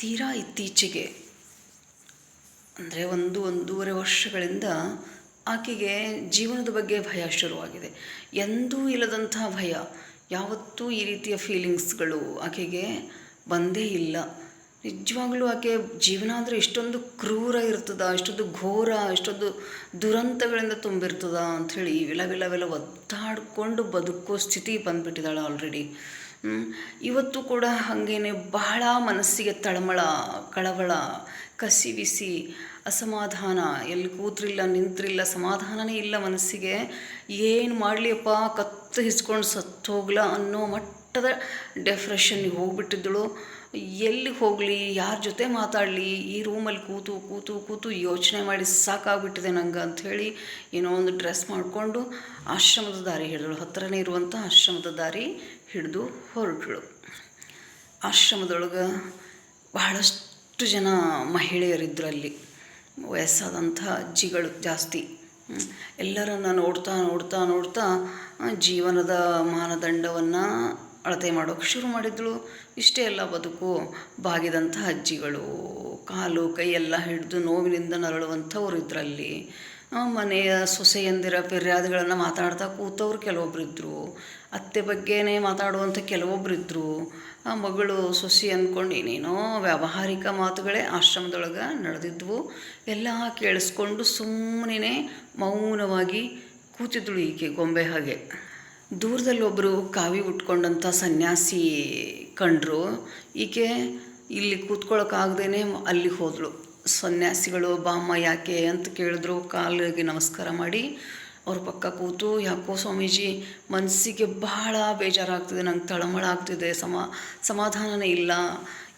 ತೀರಾ ಇತ್ತೀಚೆಗೆ, ಅಂದರೆ ಒಂದು ಒಂದೂವರೆ ವರ್ಷಗಳಿಂದ ಆಕೆಗೆ ಜೀವನದ ಬಗ್ಗೆ ಭಯ ಶುರುವಾಗಿದೆ. ಎಂದೂ ಇಲ್ಲದಂತಹ ಭಯ, ಯಾವತ್ತೂ ಈ ರೀತಿಯ ಫೀಲಿಂಗ್ಸ್ಗಳು ಆಕೆಗೆ ಬಂದೇ ಇಲ್ಲ. ನಿಜವಾಗಲೂ ಆಕೆ ಜೀವನ ಅಂದರೆ ಇಷ್ಟೊಂದು ಕ್ರೂರ ಇರ್ತದ ಇಷ್ಟೊಂದು ಘೋರ ಇಷ್ಟೊಂದು ದುರಂತಗಳಿಂದ ತುಂಬಿರ್ತದ ಅಂಥೇಳಿ ಹೇಳಿ ಇವೆಲ್ಲ ಒದ್ದಾಡಿಕೊಂಡು ಬದುಕೋ ಸ್ಥಿತಿ ಬಂದುಬಿಟ್ಟಿದ್ದಾಳೆ ಆಲ್ರೆಡಿ ಇವತ್ತು ಕೂಡ ಹಾಗೇನೆ ಬಹಳ ಮನಸ್ಸಿಗೆ ತಳಮಳ, ಕಳವಳ ಕಸಿವಿಸಿ ಅಸಮಾಧಾನ, ಎಲ್ಲಿ ಕೂತ್ರಿಲ್ಲ, ನಿಂತ್ರಿಲ್ಲ, ಸಮಾಧಾನನೇ ಇಲ್ಲ ಮನಸ್ಸಿಗೆ. ಏನು ಮಾಡಲಿಯಪ್ಪ ಕತ್ತು ಹಿಸ್ಕೊಂಡು ಸತ್ತೋಗ್ಲ ಅನ್ನೋ ಮಟ್ಟದ ಡೆಪ್ರೆಷನ್ನಿಗೆ ಹೋಗ್ಬಿಟ್ಟಿದ್ದಳು. ಎಲ್ಲಿಗೆ ಹೋಗಲಿ, ಯಾರ ಜೊತೆ ಮಾತಾಡಲಿ, ಈ ರೂಮಲ್ಲಿ ಕೂತು ಕೂತು ಕೂತು ಯೋಚನೆ ಮಾಡಿ ಸಾಕಾಗ್ಬಿಟ್ಟಿದೆ ನಂಗೆ ಅಂಥೇಳಿ ಏನೋ ಒಂದು ಡ್ರೆಸ್ ಮಾಡಿಕೊಂಡು ಆಶ್ರಮದ ದಾರಿ ಹಿಡಿದಳು. ಹತ್ತಿರನೇ ಇರುವಂಥ ಆಶ್ರಮದ ದಾರಿ ಹಿಡಿದು ಹೊರಟಳು. ಆಶ್ರಮದೊಳಗೆ ಬಹಳಷ್ಟು ಜನ ಮಹಿಳೆಯರಿದ್ದರು ಅಲ್ಲಿ ವಯಸ್ಸಾದಂಥ ಅಜ್ಜಿಗಳು ಜಾಸ್ತಿ. ಎಲ್ಲರನ್ನು ನೋಡ್ತಾ ನೋಡ್ತಾ ನೋಡ್ತಾ ಜೀವನದ ಮಾನದಂಡವನ್ನು ಅಳತೆ ಮಾಡೋಕ್ಕೆ ಶುರು ಮಾಡಿದಳು ಇಷ್ಟೇ ಎಲ್ಲ ಬದುಕು, ಬಾಗಿದಂಥ ಅಜ್ಜಿಗಳು, ಕಾಲು ಕೈಯೆಲ್ಲ ಹಿಡಿದು ನೋವಿನಿಂದ ನರಳುವಂಥವ್ರು ಇದರಲ್ಲಿ. ಮನೆಯ ಸೊಸೆಯಂದಿರ ಫಿರ್ಯಾದಿಗಳನ್ನು ಮಾತಾಡ್ತಾ ಕೂತವ್ರು ಕೆಲವೊಬ್ಬರಿದ್ದರು ಅತ್ತೆ ಬಗ್ಗೆನೇ ಮಾತಾಡುವಂಥ ಕೆಲವೊಬ್ಬರಿದ್ದರು ಆ ಮಗಳು, ಸೊಸಿ ಅಂದ್ಕೊಂಡು ಏನೇನೋ ವ್ಯಾವಹಾರಿಕ ಮಾತುಗಳೇ ಆಶ್ರಮದೊಳಗೆ ನಡೆದಿದ್ವು. ಎಲ್ಲ ಕೇಳಿಸ್ಕೊಂಡು ಸುಮ್ಮನೆ ಮೌನವಾಗಿ ಕೂತಿದ್ಳು ಈಕೆ ಗೊಂಬೆ ಹಾಗೆ. ದೂರದಲ್ಲಿ ಒಬ್ಬರು ಕಾವಿ ಉಟ್ಕೊಂಡಂಥ ಸನ್ಯಾಸಿ ಕಂಡರು, ಈಕೆ ಇಲ್ಲಿ ಕೂತ್ಕೊಳ್ಳೋಕ್ಕಾಗ್ದೇ ಅಲ್ಲಿ ಹೋದಳು. ಸನ್ಯಾಸಿಗಳು, ಬಾಮ್ಮ ಯಾಕೆ ಅಂತ ಕೇಳಿದ್ರು, ಕಾಲಿಗೆ ನಮಸ್ಕಾರ ಮಾಡಿ ಅವ್ರ ಪಕ್ಕ ಕೂತು, ಯಾಕೋ ಸ್ವಾಮೀಜಿ ಮನಸ್ಸಿಗೆ ಬಹಳ ಬೇಜಾರಾಗ್ತಿದೆ, ನಂಗೆ ತಳಮಳ ಆಗ್ತಿದೆ, ಸಮ, ಸಮಾಧಾನನೇ ಇಲ್ಲ,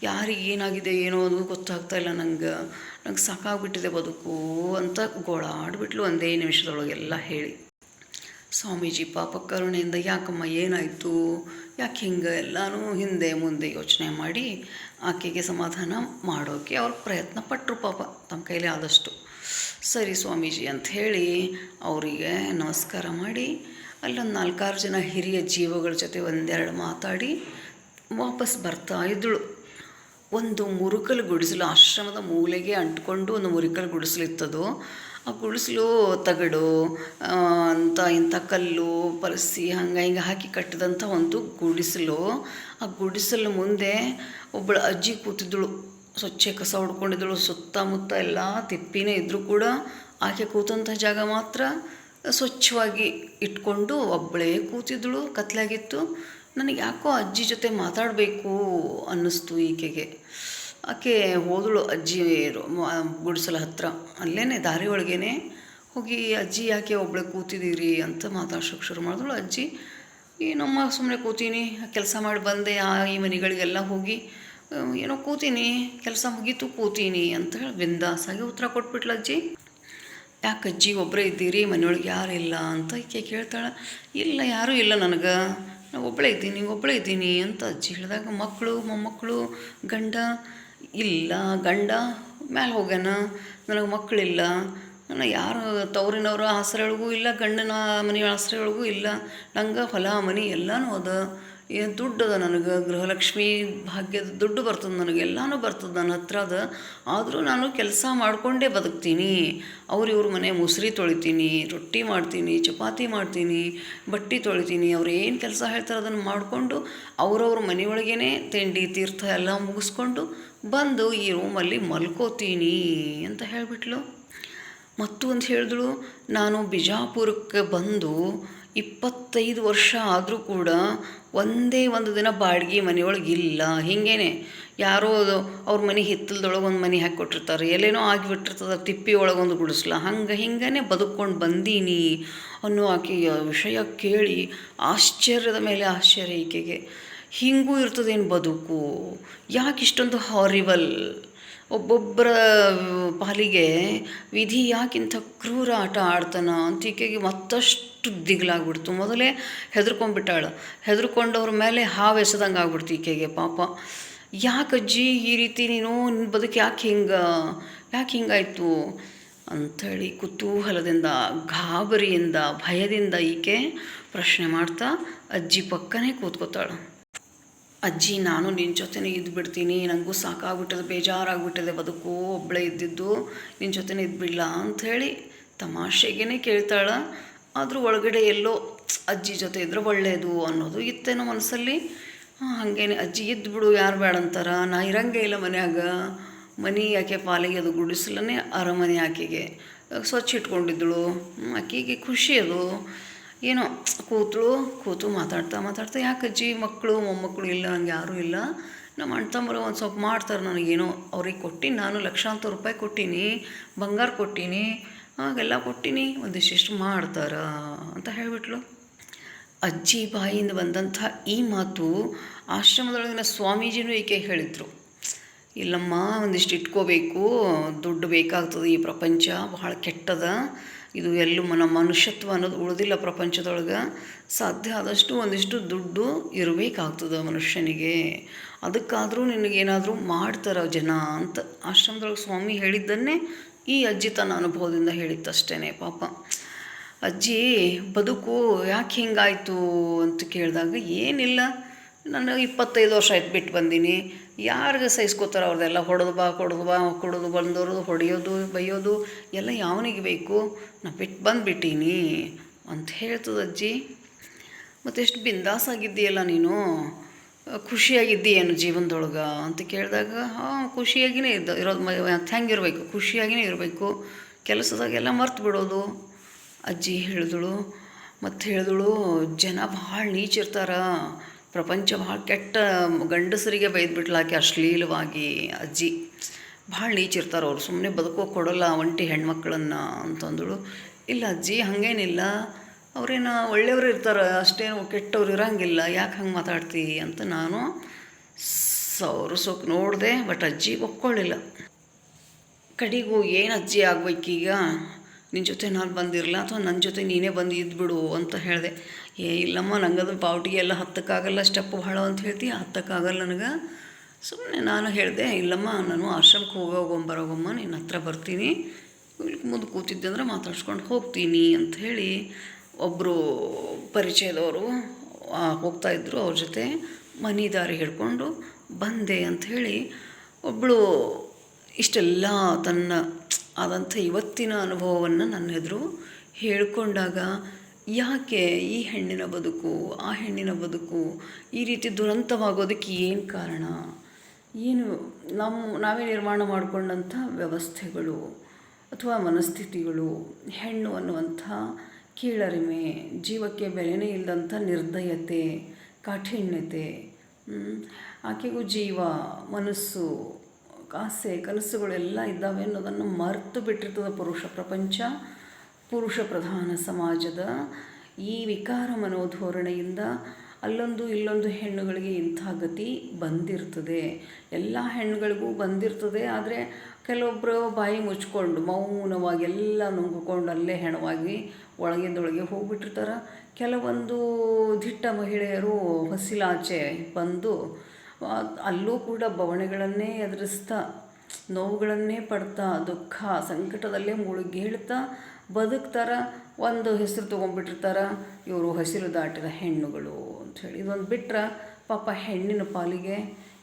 ಯಾರಿಗೆ ಏನಾಗಿದೆ, ಏನೋ ಅದು ಗೊತ್ತಾಗ್ತಾ ಇಲ್ಲ, ನಂಗೆ ನಂಗೆ ಸಾಕಾಗ್ಬಿಟ್ಟಿದೆ ಬದುಕು ಅಂತ ಗೋಳಾಡ್ಬಿಟ್ಲು, ಒಂದೇ ನಿಮಿಷದೊಳಗೆಲ್ಲ ಹೇಳಿ. ಸ್ವಾಮೀಜಿ ಪಾಪ ಕರುಣೆಯಿಂದ ಯಾಕಮ್ಮ ಏನಾಯಿತು? ಯಾಕೆ ಹಿಂಗೆ ಎಲ್ಲನೂ ಹಿಂದೆ ಮುಂದೆ ಯೋಚನೆ ಮಾಡಿ ಆಕೆಗೆ ಸಮಾಧಾನ ಮಾಡೋಕ್ಕೆ ಅವ್ರು ಪ್ರಯತ್ನ ಪಟ್ಟರು ಪಾಪ, ತಮ್ಮ ಕೈಲಿ ಆದಷ್ಟು. ಸರಿ ಸ್ವಾಮೀಜಿ ಅಂತ ಹೇಳಿ ಅವರಿಗೆ ನಮಸ್ಕಾರ ಮಾಡಿ, ಅಲ್ಲೊಂದು ನಾಲ್ಕಾರು ಜನ ಹಿರಿಯ ಜೀವಗಳ ಜೊತೆ ಒಂದೆರಡು ಮಾತಾಡಿ ವಾಪಸ್ ಬರ್ತಾ ಇದ್ದಳು ಒಂದು ಮುರುಕಲು ಗುಡಿಸಲು, ಆಶ್ರಮದ ಮೂಲೆಗೆ ಅಂಟ್ಕೊಂಡು ಒಂದು ಮುರುಕಲು ಗುಡಿಸಲಿತ್ತದು ಗುಡಿಸಲು ತಗಡು ಅಂತ ಇಂಥ ಕಲ್ಲು, ಪರಿಸಿ, ಹಂಗೆ ಹಿಂಗೆ ಹಾಕಿ ಕಟ್ಟಿದಂಥ ಒಂದು ಗುಡಿಸಲು. ಆ ಗುಡಿಸಲು ಮುಂದೆ ಒಬ್ಬಳು ಅಜ್ಜಿ ಕೂತಿದ್ದಳು, ಸ್ವಚ್ಛ ಕಸ ಹೊಡ್ಕೊಂಡಿದ್ದಳು, ಸುತ್ತಮುತ್ತ ಎಲ್ಲ ತಿಪ್ಪಿನೇ ಇದ್ದರೂ ಕೂಡ ಆಕೆ ಕೂತಂಥ ಜಾಗ ಮಾತ್ರ ಸ್ವಚ್ಛವಾಗಿ ಇಟ್ಕೊಂಡು ಒಬ್ಬಳೇ ಕೂತಿದ್ದಳು, ಕತ್ಲಾಗಿತ್ತು. ನನಗೆ ಯಾಕೋ ಅಜ್ಜಿ ಜೊತೆ ಮಾತಾಡಬೇಕು ಅನ್ನಿಸ್ತು ಈಕೆಗೆ. ಆಕೆ ಹೋದಳು ಅಜ್ಜಿ ಗುಡಿಸಲ ಹತ್ರ. ಅಲ್ಲೇ ದಾರಿ ಒಳಗೇನೆ ಹೋಗಿ, ಅಜ್ಜಿ, ಯಾಕೆ ಒಬ್ಬಳೆ ಕೂತಿದ್ದೀರಿ? ಅಂತ ಮಾತಾಡ್ಸೋಕೆ ಶುರು ಮಾಡಿದಳು ಅಜ್ಜಿ. ಏನಮ್ಮ ಸುಮ್ಮನೆ ಕೂತೀನಿ. ಕೆಲಸ ಮಾಡಿ ಬಂದೆ, ಆ, ಈ ಮನೆಗಳಿಗೆಲ್ಲ ಹೋಗಿ ಏನೋ ಕೂತೀನಿ. ಕೆಲಸ ಮುಗೀತು, ಕೂತೀನಿ. ಅಂತ ಹೇಳಿ ಬಿಂದಾಸಾಗಿ ಉತ್ತರ ಕೊಟ್ಬಿಟ್ಲು ಅಜ್ಜಿ. ಯಾಕೆ ಅಜ್ಜಿ ಒಬ್ಬರೇ ಇದ್ದೀರಿ? ಮನೆಯೊಳಗೆ ಯಾರು ಇಲ್ಲ? ಅಂತ ಈಕೆ ಕೇಳ್ತಾಳೆ. ಇಲ್ಲ, ಯಾರೂ ಇಲ್ಲ ನನಗೆ. ನಾನು ಒಬ್ಬಳೇ ಇದ್ದೀನಿ ಒಬ್ಬಳೇ ಇದ್ದೀನಿ. ಅಂತ ಅಜ್ಜಿ ಹೇಳಿದಾಗ ಮಕ್ಕಳು, ಮೊಮ್ಮಕ್ಕಳು, ಗಂಡ ಇಲ್ಲ, ಗಂಡ ಮ್ಯಾಲೆ ಹೋಗ್ಯಾನ, ನನಗೆ ಮಕ್ಕಳಿಲ್ಲ ನಾನು ಯಾರು ತವರಿನವ್ರ ಆಸರೆಗಳಿಗೂ ಇಲ್ಲ, ಗಂಡನ ಮನೆ ಆಸರೆಯೊಳಗೂ ಇಲ್ಲ, ನಂಗೆ ಹೊಲ, ಮನೆ ಎಲ್ಲನೂ ಅದ. ಏನು ದುಡ್ಡು ಅದ ನನಗೆ? ಗೃಹಲಕ್ಷ್ಮಿ ಭಾಗ್ಯದ ದುಡ್ಡು ಬರ್ತದೆ ನನಗೆ, ಎಲ್ಲನೂ ಬರ್ತದೆ ನನ್ನ ಹತ್ರ ಅದ. ಆದರೂ ನಾನು ಕೆಲಸ ಮಾಡಿಕೊಂಡೇ ಬದುಕ್ತೀನಿ. ಅವ್ರು ಇವ್ರ ಮನೆ ಮುಸ್ರಿ ತೊಳಿತೀನಿ, ರೊಟ್ಟಿ ಮಾಡ್ತೀನಿ, ಚಪಾತಿ ಮಾಡ್ತೀನಿ, ಬಟ್ಟೆ ತೊಳಿತೀನಿ, ಅವ್ರು ಏನು ಕೆಲಸ ಹೇಳ್ತಾರೆ ಅದನ್ನು ಮಾಡಿಕೊಂಡು ಅವ್ರವ್ರ ಮನೆಯೊಳಗೇ ತಿಂಡಿ, ತೀರ್ಥ ಎಲ್ಲ ಮುಗಿಸ್ಕೊಂಡು ಬಂದು ಈ ರೂಮಲ್ಲಿ ಮಲ್ಕೋತೀನಿ ಅಂತ ಹೇಳಿಬಿಟ್ಲು. ಮತ್ತು ಅಂತ ಹೇಳಿದಳು, ನಾನು ಬಿಜಾಪುರಕ್ಕೆ ಬಂದು ಇಪ್ಪತ್ತೈದು ವರ್ಷ ಆದರೂ ಕೂಡ ಒಂದೇ ಒಂದು ದಿನ ಬಾಡಿಗೆ ಮನೆಯೊಳಗೆ ಇಲ್ಲ. ಹಿಂಗೇನೆ, ಯಾರೋ ಅವ್ರ ಮನೆ ಹಿತ್ತಲದೊಳಗೆ ಒಂದು ಮನೆ ಹಾಕಿ ಕೊಟ್ಟಿರ್ತಾರೆ. ಎಲ್ಲೇನೋ ಆಗಿಬಿಟ್ಟಿರ್ತದೆ ತಿಪ್ಪಿ ಒಳಗೊಂದು ಗುಡಿಸ್ಲ. ಹಂಗೆ ಹಿಂಗೇ ಬದುಕೊಂಡು ಬಂದೀನಿ ಅನ್ನೋ ಆಕೆಯ ವಿಷಯ ಕೇಳಿ ಆಶ್ಚರ್ಯದ ಮೇಲೆ ಆಶ್ಚರ್ಯ ಈಕೆಗೆ. ಹೀಗೂ ಇರ್ತದೇನು ಬದುಕು? ಯಾಕೆ ಇಷ್ಟೊಂದು ಹಾರಿಬಲ್ ಒಬ್ಬೊಬ್ಬರ ಪಾಲಿಗೆ ವಿಧಿ ಯಾಕಿಂಥ ಕ್ರೂರ ಆಟ ಆಡ್ತಾನ? ಅಂತ ಈಕೆಗೆ ಮತ್ತಷ್ಟು ದಿಗ್ಲಾಗ್ಬಿಡ್ತು. ಮೊದಲೇ ಹೆದರ್ಕೊಂಡ್ಬಿಟ್ಟಾಳು. ಹೆದರ್ಕೊಂಡವ್ರ ಮೇಲೆ ಹಾವು ಎಸದಂಗೆ ಆಗ್ಬಿಡ್ತು ಈಕೆಗೆ ಪಾಪ. ಯಾಕೆ ಅಜ್ಜಿ ಈ ರೀತಿ ನೀನು? ನಿನ್ನ ಬದುಕು ಯಾಕೆ ಹಿಂಗೆ? ಯಾಕೆ ಹಿಂಗಾಯಿತು? ಅಂಥೇಳಿ ಕುತೂಹಲದಿಂದ, ಗಾಬರಿಯಿಂದ, ಭಯದಿಂದ ಈಕೆ ಪ್ರಶ್ನೆ ಮಾಡ್ತಾ ಅಜ್ಜಿ ಪಕ್ಕನೇ ಕೂತ್ಕೋತಾಳು. ಅಜ್ಜಿ, ನಾನು ನಿನ್ನ ಜೊತೆನೇ ಇದ್ದು ಬಿಡ್ತೀನಿ ನನಗೂ ಸಾಕಾಗ್ಬಿಟ್ಟದೆ, ಬೇಜಾರಾಗ್ಬಿಟ್ಟಿದೆ, ಬದುಕು ಒಬ್ಬಳೇ ಇದ್ದಿದ್ದು ನಿನ್ನ ಜೊತೆನೇ ಇದ್ಬಿಡ್ಲಾ ಅಂಥೇಳಿ ತಮಾಷೆಗೇ ಕೇಳ್ತಾಳ. ಆದರೂ ಒಳಗಡೆ ಎಲ್ಲೋ ಅಜ್ಜಿ ಜೊತೆ ಇದ್ರೆ ಒಳ್ಳೆಯದು ಅನ್ನೋದು ಇತ್ತೇನೋ ಮನಸ್ಸಲ್ಲಿ. ಹಾಗೇನೆ, ಅಜ್ಜಿ ಇದ್ದು ಬಿಡು ಯಾರು ಬೇಡ ಅಂತಾರ ನಾ ಇರಂಗೆ ಇಲ್ಲ ಮನ್ಯಾಗ. ಮನೆ ಯಾಕೆ ಪಾಲಿಗೆ ಅದು ಗುಡಿಸಲನೇ ಅರಮನೆ ಆಕೆಗೆ. ಸ್ವಚ್ಛ ಇಟ್ಕೊಂಡಿದ್ದಳು. ಆಕೆಗೆ ಖುಷಿ ಅದು. ಏನೋ ಕೂತಳು ಕೂತು ಮಾತಾಡ್ತಾ ಮಾತಾಡ್ತಾ, ಯಾಕೆ ಅಜ್ಜಿ ಮಕ್ಕಳು, ಮೊಮ್ಮಕ್ಕಳು ಇಲ್ಲ, ಹಂಗೆ ಯಾರೂ ಇಲ್ಲ. ನಮ್ಮ ಅಣ್ಣ ತಮ್ಮರು ಒಂದು ಸ್ವಲ್ಪ ಮಾಡ್ತಾರೆ ನನಗೇನೋ ಅವ್ರಿಗೆ ಕೊಟ್ಟಿನಿ ನಾನು ಲಕ್ಷಾಂತರ ರೂಪಾಯಿ ಕೊಟ್ಟೀನಿ, ಬಂಗಾರ ಕೊಟ್ಟೀನಿ, ಹಾಗೆಲ್ಲ ಕೊಟ್ಟೀನಿ ಒಂದಿಷ್ಟು ಮಾಡ್ತಾರ ಅಂತ ಹೇಳಿಬಿಟ್ಲು. ಅಜ್ಜಿ ಬಾಯಿಯಿಂದ ಬಂದಂಥ ಈ ಮಾತು ಆಶ್ರಮದೊಳಗಿನ ಸ್ವಾಮೀಜಿನೂ ಈಕೆ ಹೇಳಿದರು? ಇಲ್ಲಮ್ಮ, ಒಂದಿಷ್ಟು ಇಟ್ಕೋಬೇಕು, ದುಡ್ಡು ಬೇಕಾಗ್ತದೆ ಈ ಪ್ರಪಂಚ, ಬಹಳ ಕೆಟ್ಟದ. ಇದು ಎಲ್ಲೂ ನಮ್ಮ ಮನುಷ್ಯತ್ವ ಅನ್ನೋದು ಉಳಿದಿಲ್ಲ ಪ್ರಪಂಚದೊಳಗೆ. ಸಾಧ್ಯ ಆದಷ್ಟು ಒಂದಿಷ್ಟು ದುಡ್ಡು ಇರಬೇಕಾಗ್ತದೆ ಮನುಷ್ಯನಿಗೆ. ಅದಕ್ಕಾದರೂ ನಿನಗೇನಾದರೂ ಮಾಡ್ತಾರ ಜನ ಅಂತ ಆಶ್ರಮದೊಳಗೆ ಸ್ವಾಮಿ ಹೇಳಿದ್ದನ್ನೇ ಈ ಅಜ್ಜಿ ತನ್ನ ಅನುಭವದಿಂದ ಹೇಳಿತ್ತಷ್ಟೇ ಪಾಪ. ಅಜ್ಜಿ, ಬದುಕು ಯಾಕೆ ಹಿಂಗಾಯಿತು ಅಂತ ಕೇಳಿದಾಗ ಏನಿಲ್ಲ. ನಾನು ಇಪ್ಪತ್ತೈದು ವರ್ಷ ಆಯ್ತು ಬಿಟ್ಟು ಬಂದೀನಿ. ಯಾರಿಗೆ ಸಹಿಸ್ಕೋತಾರೆ ಅವ್ರದ್ದೆಲ್ಲ ಹೊಡೆದು ಬಾ, ಕೊಡೋದು ಬಾ, ಕೊಡೋದು ಬಂದವ್ರದ್ದು ಹೊಡೆಯೋದು, ಬೈಯೋದು, ಎಲ್ಲ ಯಾವನಿಗೆ ಬೇಕು? ನಾ ಬಿಟ್ಟು ಬಂದುಬಿಟ್ಟೀನಿ ಅಂತ ಹೇಳ್ತದ ಅಜ್ಜಿ. ಮತ್ತೆಷ್ಟು ಬಿಂದಾಸ್ ಆಗಿದ್ದೀಯಲ್ಲ ನೀನು? ಖುಷಿಯಾಗಿದ್ದೀಯೇನು ಜೀವನದೊಳಗೆ ಅಂತ ಕೇಳಿದಾಗ, ಹಾಂ ಖುಷಿಯಾಗಿಯೇ ಇದ್ದ, ಇರೋದು ಮತ್ತು ಹೆಂಗಿರಬೇಕು ಖುಷಿಯಾಗಿಯೇ ಇರಬೇಕು. ಕೆಲಸದಾಗೆಲ್ಲ ಮರ್ತು ಬಿಡೋದು, ಅಜ್ಜಿ ಹೇಳಿದಳು. ಮತ್ತು ಹೇಳಿದಳು, ಜನ ಭಾಳ ನೀಚಿರ್ತಾರ ಪ್ರಪಂಚ ಭಾಳ ಕೆಟ್ಟ ಗಂಡಸರಿಗೆ ಬೈದ್ಬಿಟ್ಲಾಕೆ ಅಶ್ಲೀಲವಾಗಿ ಅಜ್ಜಿ. ಭಾಳ ನೀಚಿರ್ತಾರೆ ಅವ್ರು. ಸುಮ್ಮನೆ ಬದುಕೋ ಕೊಡೋಲ್ಲ ಒಂಟಿ ಹೆಣ್ಮಕ್ಳನ್ನು ಅಂತಂದಳು. ಇಲ್ಲ ಅಜ್ಜಿ, ಹಾಗೇನಿಲ್ಲ. ಅವ್ರೇನು ಒಳ್ಳೆಯವರು ಇರ್ತಾರೆ, ಅಷ್ಟೇನು ಕೆಟ್ಟವ್ರು ಇರೋಂಗಿಲ್ಲ. ಯಾಕೆ ಹಂಗೆ ಮಾತಾಡ್ತಿ ಅಂತ ನಾನು ಸೌರು ಸೋಕ್ ನೋಡಿದೆ, ಬಟ್ ಅಜ್ಜಿ ಒಪ್ಕೊಳ್ಳಿಲ್ಲ ಕಡಿಗೂ ಏನು ಅಜ್ಜಿ ಆಗ್ಬೇಕೀಗ? ನಿನ್ನ ಜೊತೆ ನಾನು ಬಂದಿರಲ್ಲ ಅಥವಾ ನನ್ನ ಜೊತೆ ನೀನೇ ಬಂದು ಇದ್ಬಿಡು ಅಂತ ಹೇಳಿದೆ. ಏ, ಇಲ್ಲಮ್ಮ, ನಂಗದು ಪಾವಟಿಗೆ ಎಲ್ಲ ಹತ್ತಕ್ಕಾಗಲ್ಲ ಸ್ಟೆಪ್ ಭಾಳ ಅಂತ ಹೇಳ್ತಿ, ಹತ್ತಕ್ಕಾಗಲ್ಲ ನನಗೆ. ಸುಮ್ಮನೆ ನಾನು ಹೇಳಿದೆ, ಇಲ್ಲಮ್ಮ, ನಾನು ಆಶ್ರಮಕ್ಕೆ ಹೋಗೋಗೊಂಬ ಬರೋಗೊಮ್ಮ ನಿನ್ನ ಹತ್ರ ಬರ್ತೀನಿ. ಮುಂದೆ ಕೂತಿದ್ದೆ ಅಂದ್ರೆ ಮಾತಾಡ್ಸ್ಕೊಂಡು ಹೋಗ್ತೀನಿ ಅಂತ ಹೇಳಿ ಒಬ್ಬರು ಪರಿಚಯದವರು ಹೋಗ್ತಾಯಿದ್ರು ಅವ್ರ ಜೊತೆ. ಮನೆ ದಾರಿ ಹಿಡ್ಕೊಂಡು ಬಂದೆ ಹೇಳಿ ಒಬ್ಬಳು ಇಷ್ಟೆಲ್ಲ ತನ್ನ ಆದಂಥ ಇವತ್ತಿನ ಅನುಭವವನ್ನು ನನ್ನ ಎದುರು ಹೇಳಿಕೊಂಡಾಗ, ಯಾಕೆ ಈ ಹೆಣ್ಣಿನ ಬದುಕು, ಆ ಹೆಣ್ಣಿನ ಬದುಕು ಈ ರೀತಿ ದುರಂತವಾಗೋದಕ್ಕೆ ಏನು ಕಾರಣ? ಏನು ನಮ್ಮ ನಾವೇ ನಿರ್ಮಾಣ ಮಾಡಿಕೊಂಡಂಥ ವ್ಯವಸ್ಥೆಗಳು ಅಥವಾ ಮನಸ್ಥಿತಿಗಳು, ಹೆಣ್ಣು ಅನ್ನುವಂಥ ಕೀಳರಿಮೆ, ಜೀವಕ್ಕೆ ಬೆಲೆನೇ ಇಲ್ಲದಂಥ ನಿರ್ದಯತೆ, ಕಾಠಿಣ್ಯತೆ ಆಕೆಗೂ ಜೀವ, ಮನಸ್ಸು ಆಸೆ ಕನಸುಗಳೆಲ್ಲ ಇದ್ದಾವೆ ಅನ್ನೋದನ್ನು ಮರೆತು ಬಿಟ್ಟಿರ್ತದೆ ಪುರುಷ ಪ್ರಪಂಚ, ಪುರುಷ ಪ್ರಧಾನ ಸಮಾಜದ. ಈ ವಿಕಾರ ಮನೋಧೋರಣೆಯಿಂದ ಅಲ್ಲೊಂದು ಇಲ್ಲೊಂದು ಹೆಣ್ಣುಗಳಿಗೆ ಇಂಥ ಗತಿ ಬಂದಿರ್ತದೆ. ಎಲ್ಲ ಹೆಣ್ಣುಗಳಿಗೂ ಬಂದಿರ್ತದೆ, ಆದರೆ ಕೆಲವೊಬ್ಬರು ಬಾಯಿ ಮುಚ್ಕೊಂಡು, ಮೌನವಾಗಿ ಎಲ್ಲ ನುಂಗಿಕೊಂಡು ಅಲ್ಲೇ ಹೆಣವಾಗಿ ಒಳಗಿಂದೊಳಗೆ ಹೋಗ್ಬಿಟ್ಟಿರ್ತಾರೆ. ಕೆಲವೊಂದು ದಿಟ್ಟ ಮಹಿಳೆಯರು ಹಸಿಲಾಚೆ ಬಂದು ಅಲ್ಲೂ ಕೂಡ ಬವಣೆಗಳನ್ನೇ ಎದುರಿಸ್ತಾ, ನೋವುಗಳನ್ನೇ ಪಡ್ತಾ, ದುಃಖ, ಸಂಕಟದಲ್ಲೇ ಮುಳುಗೇಳ್ತಾ ಬದುಕ್ತಾರೆ, ಒಂದು ಹೆಸರು ತೊಗೊಂಡ್ಬಿಟ್ಟಿರ್ತಾರ, ಇವರು ಹಸಿರು ದಾಟಿದ ಹೆಣ್ಣುಗಳು ಅಂಥೇಳಿ ಇದೊಂದು ಬಿಟ್ಟರೆ ಪಾಪ ಹೆಣ್ಣಿನ ಪಾಲಿಗೆ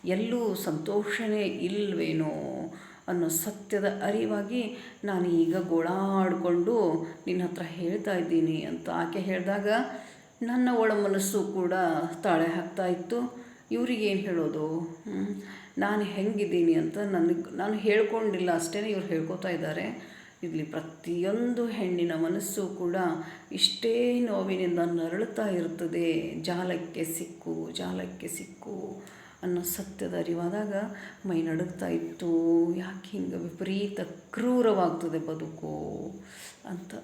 ಎಲ್ಲೂ ಸಂತೋಷನೇ ಇಲ್ವೇನೋ ಅನ್ನೋ ಸತ್ಯದ ಅರಿವಾಗಿ ನಾನು ಈಗ ಗೋಳಾಡಿಕೊಂಡು ನಿನ್ನ ಹತ್ರ ಹೇಳ್ತಾ ಇದ್ದೀನಿ ಅಂತ ಆಕೆ ಹೇಳಿದಾಗ ನನ್ನ ಒಳ ಮನಸ್ಸು ಕೂಡ ತಾಳೆ ಹಾಕ್ತಾ ಇತ್ತು. ಇವ್ರಿಗೇನು ಹೇಳೋದು? ನಾನು ಹೆಂಗಿದ್ದೀನಿ ಅಂತ ನನಗೆ ನಾನು ಹೇಳ್ಕೊಂಡಿಲ್ಲ ಅಷ್ಟೇ ಇವ್ರು ಹೇಳ್ಕೊತಾ ಇದ್ದಾರೆ. ಇಲ್ಲಿ ಪ್ರತಿಯೊಂದು ಹೆಣ್ಣಿನ ಮನಸ್ಸು ಕೂಡ ಇಷ್ಟೇ ನೋವಿನಿಂದ ನರಳುತ್ತಾ ಇರ್ತದೆ. ಜಾಲಕ್ಕೆ ಸಿಕ್ಕು ಜಾಲಕ್ಕೆ ಸಿಕ್ಕು ಅನ್ನೋ ಸತ್ಯದ ಅರಿವಾದಾಗ ಮೈ ನಡುಗ್ತಾ ಇತ್ತು. ಯಾಕೆ ಹಿಂಗೆ ವಿಪರೀತ ಕ್ರೂರವಾಗ್ತದೆ ಬದುಕು ಅಂತ.